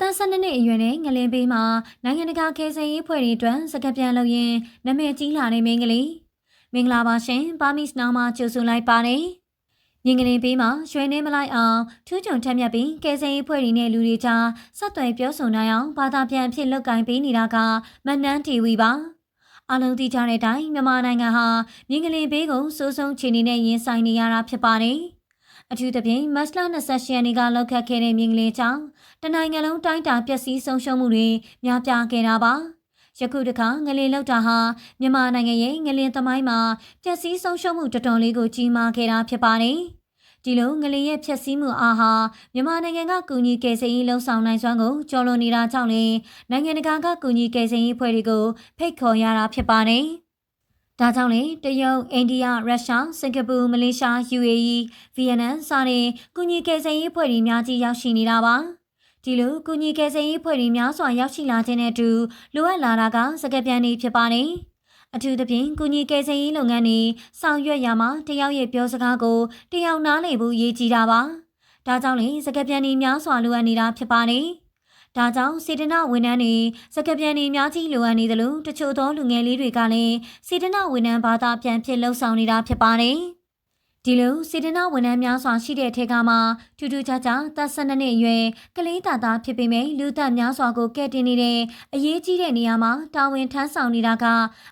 သက်12နှစ်အရွယ်နဲ့ငလင်ပေးမှာနိုင်ငံတကာခေတ်စရေးဖွဲ့တွေအတွက်စကပြန်လုပ်ရင်နာမည်ကြီးလာတဲ့မင်းကလေးမင်္ဂလာပါရှင်ပါမစ်နောင်မှာကြိုဆိုလိုက်ပါတယ်မြင်ကလေးပေးမှာရွှေနေမလိုက်အောင်ထူးချွန်ထက်မြက်ပြီးကယ်ဆယ်ရေးဖွဲ့တွေနဲ့လူတွေကြားဆက်သွယ်ပြောဆိုနိုင်အောင်ဘာသာပြန်ဖြစ်လုပ်ကင်ပေးနေတာကမနှန်းတီဝီပါအလုံးသိကြတဲ့အတိုင်းမြန်မာနိုင်ငံဟာမြင်းကလေးဘေးကိုစိုးဆုံးချီနေနဲ့ရင်ဆိုင်နေရတာဖြစ်ပါတယ်။ အထူးသဖြင့်မတ်လ28ရက်နေ့ကလောက်ခတ်ခဲ့တဲ့မြင်းကလေးကြောင့်တနိုင်ငံလုံးတိုင်းတာပျက်စီးဆုံးရှုံးမှုတွေများပြားခဲ့တာပါ။ယခုတခါငလင်လောက်တာဟာမြန်မာနိုင်ငံရဲ့ငလင်သမိုင်းမှာပျက်စီးဆုံးရှုံးမှုတော်တော်လေးကိုကြီးမားခဲ့တာဖြစ်ပါတယ်။ဒီလိုငလင်ရဲ့ဖျက်ဆီးမှုအားဟာမြန်မာနိုင်ငံကကုညီကယ်ဆယ်ရေးလှုံ့ဆော်နိုင်စွမ်းကိုကျော်လွန်နေတာကြောင့်လေနိုင်ငံတကာကကုညီကယ်ဆယ်ရေးဖွဲ့တွေကိုဖိတ်ခေါ်ရတာဖြစ်ပါတယ်။ ဒါကြောင့်လေတရုတ်၊အိန္ဒိယ၊ရုရှား၊စင်ကာပူ၊မလေးရှား၊ယူအေအီ၊ဗီယက်နမ်စတဲ့ကုညီကယ်ဆယ်ရေးဖွဲ့တွေများကြီးရောက်ရှိနေတာပါ။ဒီလိုကုညီကယ်ဆယ်ရေးဖွဲ့တွေများစွာရောက်ရှိလာခြင်းနဲ့အတူလိုအပ်လာတာကစကပြန်နေဖြစ်ပါတယ်။အထူးသဖြင့်ကုညီကယ်ဆယ်ရေးလုပ်ငန်းတွေဆောင်ရွက်ရမှာတယောက်ရဲ့ပြောစကားကိုတယောက်နားလည်ဖို့ရည်ကြီးတာပါ။ဒါကြောင့်လေစကပြန်တွေများစွာလိုအပ်နေတာဖြစ်ပါတယ်။ ဒါကြောင့်စေတနာဝန်ထမ်းတွေစကပြန်တွေများကြီးလိုအပ်နေတယ်လို့တချို့သောလူငယ်လေးတွေကလည်းစေတနာဝန်ထမ်းဘာသာပြန်ဖြစ်လှုပ်ဆောင်နေတာဖြစ်ပါတယ်။ဒီလိုစေတနာဝန်ထမ်းများစွာရှိတဲ့ထဲကမှထူးထူးခြားခြားသက်12နှစ်အရွယ်ကလေးသားသားဖြစ်ပေမဲ့လူသက်များစွာကိုကဲ့တင်နေတဲ့အရေးကြီးတဲ့နေရာမှာတာဝန်ထမ်းဆောင်နေတာက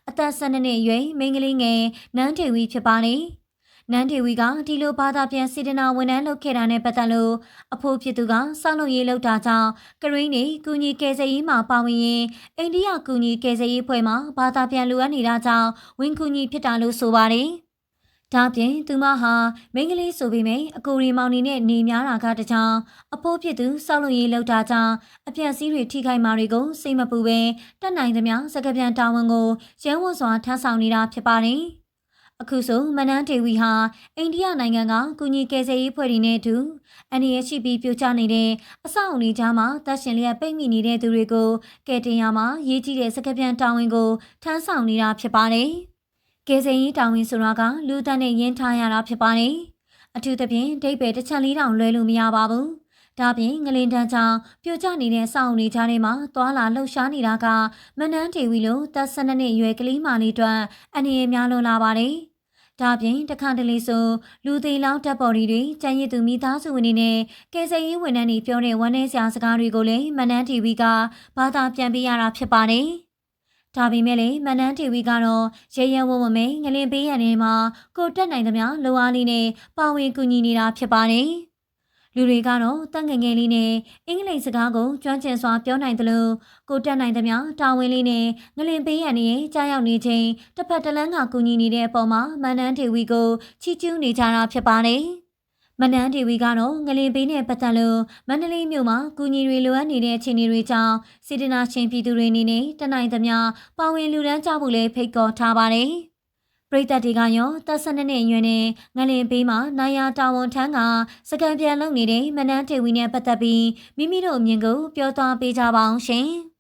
အသက်12နှစ်အရွယ်မိန်းကလေးငယ်နန်းထေဝီဖြစ်ပါတယ်။ နန်းထေဝီကဒီလိုဘာသာပြန်စေတနာဝန်ထမ်းလုပ်ခဲ့တာနဲ့ပတ်သက်လို့အဖိုးဖြစ်သူကစောင့်လုပ်ရေးလုပ်တာကြောင့်ကရင်းနေကုညီကယ်ဆယ်ရေးမှာပါဝင်ရင်အိန္ဒိယကုညီကယ်ဆယ်ရေးဖွဲ့မှာဘာသာပြန်လိုအပ်နေတာကြောင့်ဝင်ကူညီဖြစ်တာလို့ဆိုပါတယ်။ဒါပြင်သူမဟာမိန်းကလေးဆိုပေမဲ့အကိုရီမောင်နေနဲ့နေများတာကတကြောင်အဖိုးဖြစ်သူစောက်လို့ရေးလောက်တာကြောင့်အပြက်စီးတွေထိခိုက်မာတွေကိုစိတ်မပူပဲတက်နိုင်သမျှစကပြန်တာဝန်ကိုရဲဝတ်စွာထမ်းဆောင်နေတာဖြစ်ပါတယ်။ အခုဆိုမနန်းဒေဝီဟာအိန္ဒိယနိုင်ငံကကုညီကယ်ဆယ်ရေးဖွဲ့တွေနဲ့အတူအနေရရှိပြီးပြိုကျနေတဲ့အဆောက်အုံတွေကြားမှာတပ်ရှင်လျက်ပိတ်မိနေတဲ့သူတွေကိုကယ်တင်ရမှာရေးကြည့်တဲ့စကပြန်တာဝန်ကိုထမ်းဆောင်နေတာဖြစ်ပါတယ်။ကယ်ဆယ်ရေးတောင်ဝင်ဆိုတာကလူသားနဲ့ယဉ်ထားရတာဖြစ်ပါတယ်။အထူးသဖြင့်ဒိတ်ပဲတစ်ချက်လေးတောင်လွဲလို့မရပါဘူး။ ဒါပြင်ငလင်တန်းချောင်းပြိုကျနေတဲ့စောင့်နေကြတဲ့မှာသွာလာလှုပ်ရှားနေတာကမနန်းတေဝီလိုသက်၁၂နှစ်အရွယ်ကလေးမလေးအတွက်အနေအများလွန်လာပါတယ်။ဒါပြင်တခါတလေဆိုလူသေးလောင်းတပ်ပေါ်တွေကျန်ရည်သူမိသားစုဝင်တွေနဲ့ကယ်ဆယ်ရေးဝန်ထမ်းတွေပြောတဲ့ဝန်ထမ်းဆရာစကားတွေကိုလည်းမနန်းတီဗီကဘာသာပြန်ပေးရတာဖြစ်ပါတယ်။ဒါပေမဲ့လည်းမနန်းတီဗီကတော့ရဲရဲဝံ့ဝံ့မဲငလင်ပေးရတဲ့မှာကိုတက်နိုင်သမျှလိုအားလေးနဲ့ပါဝင်ကူညီနေတာဖြစ်ပါတယ်။ လူတွေကတော့တန်ငငယ်လေးနဲ့အင်္ဂလိပ်စကားကိုကျွမ်းကျင်စွာပြောနိုင်တယ်လို့ကိုတက်နိုင်သမျှတာဝန်လေးနဲ့ငလင်ပေးရတဲ့ကြားရောက်နေချိန်တစ်ဖက်တစ်လမ်းကကူညီနေတဲ့အပေါ်မှာမနန်းတီဗီကိုချီးကျူးနေကြတာဖြစ်ပါတယ်။မနန်းဒေဝီကတော့ငလင်ပေးနဲ့ပတ်သက်လို့မန္တလေးမြို့မှာကူညီတွေလိုအပ်နေတဲ့အခြေအနေတွေကြောင့်စေတနာရှင်ပြည်သူတွေအနေနဲ့တနိုင်သမျှပါဝင်လူဒန်းကြဖို့လည်းဖိတ်ခေါ်ထားပါတယ်။ ပရိသတ်တွေကရောသက်၁၂နှစ်အရွယ်နဲ့ငလင်ပေးမှာနိုင်ယာတာဝန်ထမ်းကစကန်ပြန်လုပ်နေတဲ့မနန်းဒေဝီနဲ့ပတ်သက်ပြီးမိမိတို့အမြင်ကိုပြောသွားပေးကြပါအောင်ရှင်။